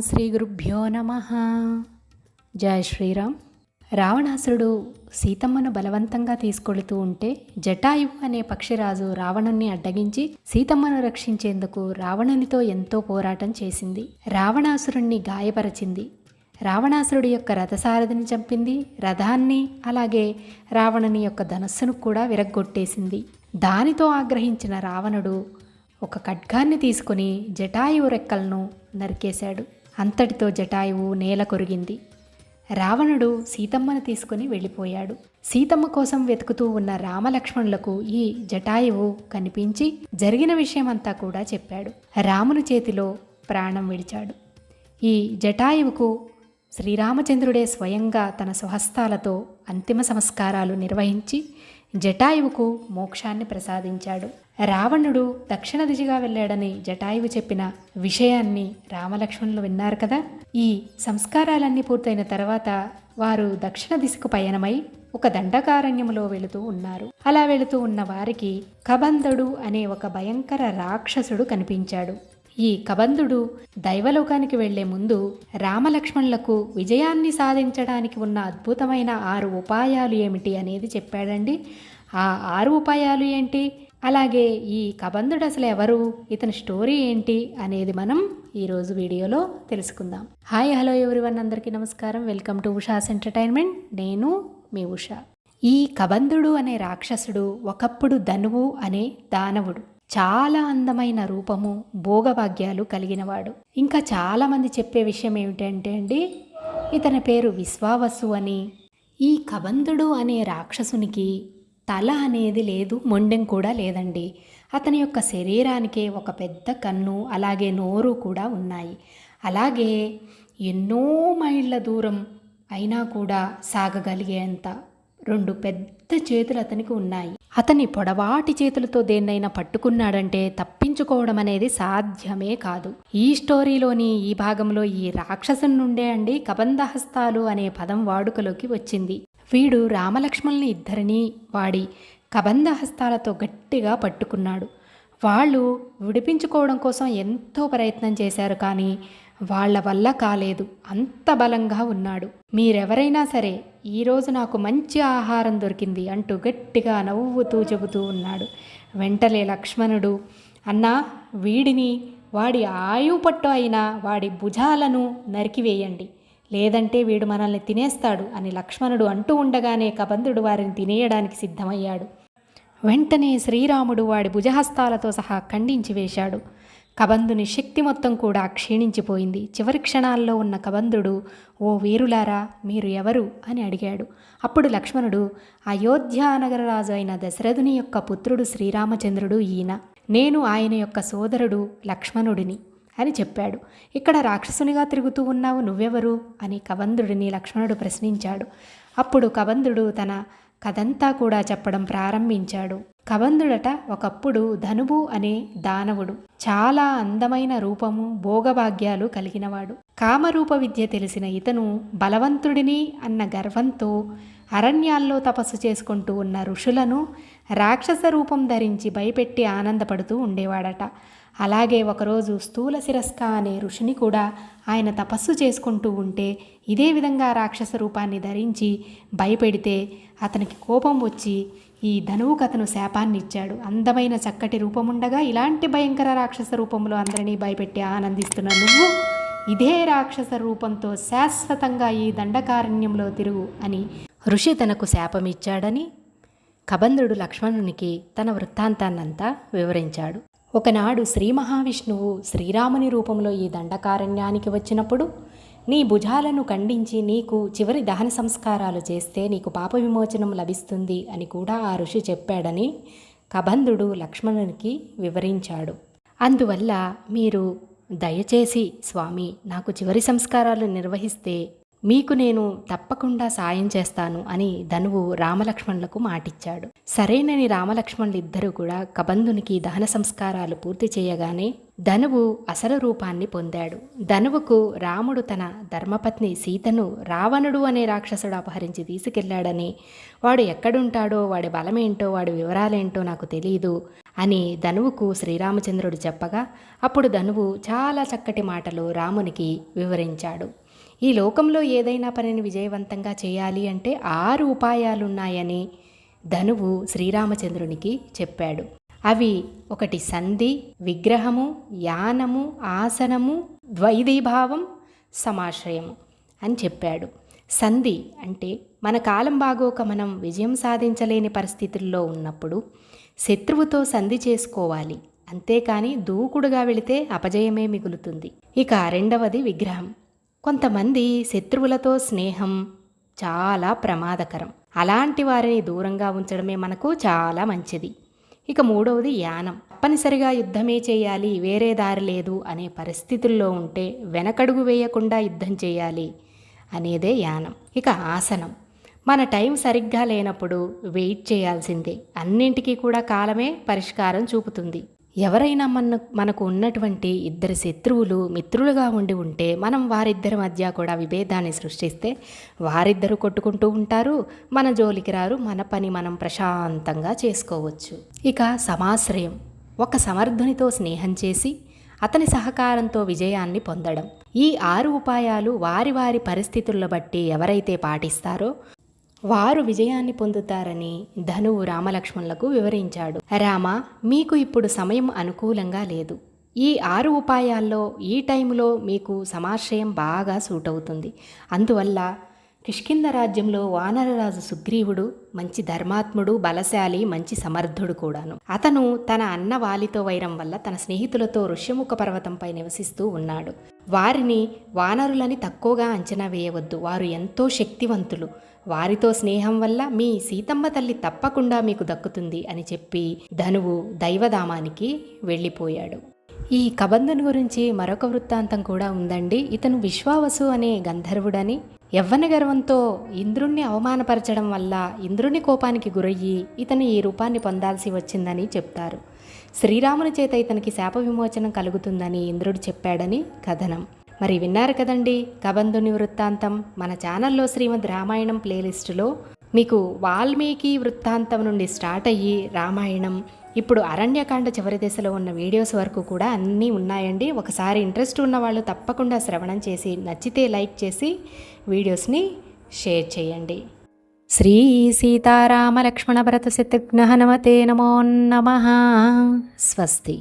శ్రీ గురుభ్యో నమ. జయ శ్రీరామ్. రావణాసురుడు సీతమ్మను బలవంతంగా తీసుకొడుతూ ఉంటే జటాయువు అనే పక్షిరాజు రావణుణ్ణి అడ్డగించి సీతమ్మను రక్షించేందుకు రావణునితో ఎంతో పోరాటం చేసింది. రావణాసురుణ్ణి గాయపరచింది. రావణాసురుడి యొక్క రథసారథిని చంపింది. రథాన్ని అలాగే రావణుని యొక్క ధనస్సును కూడా విరగ్గొట్టేసింది. దానితో ఆగ్రహించిన రావణుడు ఒక ఖడ్గాన్ని తీసుకుని జటాయువు రెక్కలను నరికేశాడు. అంతటితో జటాయువు నేల కొరిగింది. రావణుడు సీతమ్మను తీసుకుని వెళ్ళిపోయాడు. సీతమ్మ కోసం వెతుకుతూ ఉన్న రామలక్ష్మణులకు ఈ జటాయువు కనిపించి జరిగిన విషయమంతా కూడా చెప్పాడు. రాముని చేతిలో ప్రాణం విడిచాడు. ఈ జటాయువుకు శ్రీరామచంద్రుడే స్వయంగా తన స్వహస్తాలతో అంతిమ సంస్కారాలు నిర్వహించి జటాయువుకు మోక్షాన్ని ప్రసాదించాడు. రావణుడు దక్షిణ దిశగా వెళ్ళాడని జటాయువు చెప్పిన విషయాన్ని రామలక్ష్మణులు విన్నారు కదా. ఈ సంస్కారాలన్నీ పూర్తయిన తర్వాత వారు దక్షిణ దిశకు పయనమై ఒక దండకారణ్యములో వెళుతూ ఉన్నారు. అలా వెళుతూ ఉన్న వారికి కబంధుడు అనే ఒక భయంకర రాక్షసుడు కనిపించాడు. ఈ కబంధుడు దైవలోకానికి వెళ్ళే ముందు రామలక్ష్మణులకు విజయాన్ని సాధించడానికి ఉన్న అద్భుతమైన ఆరు ఉపాయాలు ఏమిటి అనేది చెప్పాడండి. ఆ ఆరు ఉపాయాలు ఏంటి? అలాగే ఈ కబంధుడు అసలు ఎవరు? ఇతని స్టోరీ ఏంటి? అనేది మనం ఈరోజు వీడియోలో తెలుసుకుందాం. Hi hello everyone. అందరికీ నమస్కారం. Welcome to Usha's entertainment. నేను మీ ఉషా. ఈ కబంధుడు అనే రాక్షసుడు ఒకప్పుడు ధనువు అనే దానవుడు. చాలా అందమైన రూపము భోగభాగ్యాలు కలిగినవాడు. ఇంకా చాలామంది చెప్పే విషయం ఏమిటంటే అండి ఇతని పేరు విశ్వావసు అని. ఈ కబంధుడు అనే రాక్షసునికి తల అనేది లేదు మొండెం కూడా లేదండి. అతని యొక్క శరీరానికే ఒక పెద్ద కన్ను అలాగే నోరు కూడా ఉన్నాయి. అలాగే ఎన్నో మైళ్ళ దూరం అయినా కూడా సాగగలిగేంత రెండు పెద్ద చేతులు అతనికి ఉన్నాయి. అతని పొడవాటి చేతులతో దేన్నైనా పట్టుకున్నాడంటే తప్పించుకోవడం అనేది సాధ్యమే కాదు. ఈ స్టోరీలోని ఈ భాగంలో ఈ రాక్షసుని నుండే అండి కబంధహస్తాలు అనే పదం వాడుకలోకి వచ్చింది. వీడు రామలక్ష్మణుని ఇద్దరిని వాడి కబంధహస్తాలతో గట్టిగా పట్టుకున్నాడు. వాళ్ళు విడిపించుకోవడం కోసం ఎంతో ప్రయత్నం చేశారు కానీ వాళ్ళ వల్ల కాలేదు. అంత బలంగా ఉన్నాడు. మీరెవరైనా సరే ఈరోజు నాకు మంచి ఆహారం దొరికింది అంటూ గట్టిగా నవ్వుతూ చెబుతూ ఉన్నాడు. వెంటనే లక్ష్మణుడు అన్నా వీడిని వాడి ఆయువు పట్టు అయిన వాడి భుజాలను నరికివేయండి. లేదంటే వీడు మనల్ని తినేస్తాడు అని లక్ష్మణుడు అంటూ ఉండగానే కబంధుడు వారిని తినేయడానికి సిద్ధమయ్యాడు. వెంటనే శ్రీరాముడు వాడి భుజహస్తాలతో సహా ఖండించి వేశాడు. కబంధుని శక్తి మొత్తం కూడా క్షీణించిపోయింది. చివరి క్షణాల్లో ఉన్న కబంధుడు ఓ వీరులారా మీరు ఎవరు? అని అడిగాడు. అప్పుడు లక్ష్మణుడు అయోధ్యానగరరాజు అయిన దశరథుని యొక్క పుత్రుడు శ్రీరామచంద్రుడు ఈయన. నేను ఆయన యొక్క సోదరుడు లక్ష్మణుడిని. అని చెప్పాడు. ఇక్కడ రాక్షసునిగా తిరుగుతూ ఉన్నావు నువ్వెవరు? అని కబంధుడిని లక్ష్మణుడు ప్రశ్నించాడు. అప్పుడు కబంధుడు తన కథంతా కూడా చెప్పడం ప్రారంభించాడు. కబంధుడట ఒకప్పుడు ధనుబు అనే దానవుడు. చాలా అందమైన రూపము భోగభాగ్యాలు కలిగినవాడు. కామరూప విద్య తెలిసిన ఇతను బలవంతుడిని అన్న గర్వంతో అరణ్యాల్లో తపస్సు చేసుకుంటూ ఉన్న ఋషులను రాక్షస రూపం ధరించి భయపెట్టి ఆనందపడుతూ ఉండేవాడట. అలాగే ఒకరోజు స్థూల శిరస్క అనే ఋషిని కూడా ఆయన తపస్సు చేసుకుంటూ ఉంటే ఇదే విధంగా రాక్షస రూపాన్ని ధరించి భయపెడితే అతనికి కోపం వచ్చి ఈ ధనువుకు అతను శాపాన్ని ఇచ్చాడు అందమైన చక్కటి రూపముండగా ఇలాంటి భయంకర రాక్షస రూపంలో అందరినీ భయపెట్టి ఆనందిస్తున్న నువ్వు ఇదే రాక్షస రూపంతో శాశ్వతంగా ఈ దండకారణ్యంలో తిరుగు అని ఋషి తనకు శాపమిచ్చాడని కబంధుడు లక్ష్మణునికి తన వృత్తాంతాన్నంతా వివరించాడు. ఒకనాడు శ్రీ మహావిష్ణువు శ్రీరాముని రూపంలో ఈ దండకారణ్యానికి వచ్చినప్పుడు నీ భుజాలను ఖండించి నీకు చివరి దహన సంస్కారాలు చేస్తే నీకు పాప విమోచనం లభిస్తుంది అని కూడా ఆ ఋషి చెప్పాడని కబంధుడు లక్ష్మణునికి వివరించాడు. అందువల్ల మీరు దయచేసి స్వామి నాకు చివరి సంస్కారాలు నిర్వహిస్తే మీకు నేను తప్పకుండా సాయం చేస్తాను అని ధనువు రామలక్ష్మణులకు మాటిచ్చాడు. సరేనని రామలక్ష్మణులిద్దరూ కూడా కబంధునికి దహన సంస్కారాలు పూర్తి చేయగానే ధనువు అసలు రూపాన్ని పొందాడు. ధనువుకు రాముడు తన ధర్మపత్ని సీతను రావణుడు అనే రాక్షసుడు అపహరించి తీసుకెళ్ళాడని వాడు ఎక్కడుంటాడో వాడి బలమేంటో వాడి వివరాలేంటో నాకు తెలియదు అని ధనువుకు శ్రీరామచంద్రుడు చెప్పగా అప్పుడు ధనువు చాలా చక్కటి మాటలు రామునికి వివరించాడు. ఈ లోకంలో ఏదైనా పనిని విజయవంతంగా చేయాలి అంటే ఆరు ఉపాయాలున్నాయని ధనువు శ్రీరామచంద్రునికి చెప్పాడు. అవి ఒకటి సంధి విగ్రహము యానము ఆసనము ద్వైదీభావం సమాశ్రయము అని చెప్పాడు. సంధి అంటే మన కాలం బాగోక మనం విజయం సాధించలేని పరిస్థితుల్లో ఉన్నప్పుడు శత్రువుతో సంధి చేసుకోవాలి. అంతేకాని దూకుడుగా వెళితే అపజయమే మిగులుతుంది. ఇక రెండవది విగ్రహం. కొంతమంది శత్రువులతో స్నేహం చాలా ప్రమాదకరం. అలాంటి వారిని దూరంగా ఉంచడమే మనకు చాలా మంచిది. ఇక మూడవది యానం. తప్పనిసరిగా యుద్ధమే చేయాలి వేరే దారి లేదు అనే పరిస్థితుల్లో ఉంటే వెనకడుగు వేయకుండా యుద్ధం చేయాలి అనేదే యానం. ఇక ఆసనం. మన టైం సరిగ్గా లేనప్పుడు వెయిట్ చేయాల్సిందే. అన్నింటికీ కూడా కాలమే పరిష్కారం చూపుతుంది. ఎవరైనా మన మనకు ఉన్నటువంటి ఇద్దరు శత్రువులు మిత్రులుగా ఉండి ఉంటే మనం వారిద్దరి మధ్య కూడా విభేదాన్ని సృష్టిస్తే వారిద్దరు కొట్టుకుంటూ ఉంటారు మన జోలికి రారు మన పని మనం ప్రశాంతంగా చేసుకోవచ్చు. ఇక సమాశ్రయం. ఒక సమర్థునితో స్నేహం చేసి అతని సహకారంతో విజయాన్ని పొందడం. ఈ ఆరు ఉపాయాలు వారి వారి పరిస్థితులను బట్టి ఎవరైతే పాటిస్తారో వారు విజయాన్ని పొందుతారని ధనువు రామలక్ష్మణులకు వివరించాడు. రామ మీకు ఇప్పుడు సమయం అనుకూలంగా లేదు. ఈ ఆరు ఉపాయాల్లో ఈ టైంలో మీకు సమాశ్రయం బాగా సూట్ అవుతుంది అందువల్ల కిష్కింద రాజ్యంలో వానరరాజు సుగ్రీవుడు మంచి ధర్మాత్ముడు బలశాలి మంచి సమర్థుడు కూడాను. అతను తన అన్న వాలితో వైరం వల్ల తన స్నేహితులతో ఋష్యముఖ పర్వతంపై నివసిస్తూ ఉన్నాడు. వారిని వానరులని తక్కువగా అంచనా వేయవద్దు. వారు ఎంతో శక్తివంతులు. వారితో స్నేహం వల్ల మీ సీతమ్మ తల్లి తప్పకుండా మీకు దక్కుతుంది అని చెప్పి ధనువు దైవధామానికి వెళ్ళిపోయాడు. ఈ కబంధుని గురించి మరొక వృత్తాంతం కూడా ఉందండి. ఇతను విశ్వావసు అనే గంధర్వుడని యవ్వన గర్వంతో ఇంద్రుణ్ణి అవమానపరచడం వల్ల ఇంద్రుని కోపానికి గురయ్యి ఇతను ఈ రూపాన్ని పొందాల్సి వచ్చిందని చెప్తారు. శ్రీరాముని చేత ఇతనికి శాప విమోచనం కలుగుతుందని ఇంద్రుడు చెప్పాడని కథనం. మరి విన్నారు కదండి కబంధుని వృత్తాంతం మన ఛానల్లో శ్రీమద్ రామాయణం ప్లేలిస్టులో మీకు వాల్మీకి వృత్తాంతం నుండి స్టార్ట్ అయ్యి రామాయణం ఇప్పుడు అరణ్యకాండ చివరి దశలో ఉన్న వీడియోస్ వరకు కూడా అన్నీ ఉన్నాయండి. ఒకసారి ఇంట్రెస్ట్ ఉన్న వాళ్ళు తప్పకుండా శ్రవణం చేసి నచ్చితే లైక్ చేసి వీడియోస్ని షేర్ చేయండి. శ్రీ సీతారామలక్ష్మణ భరత శత్రుఘ్న హనుమతే నమో నమ. స్వస్తి.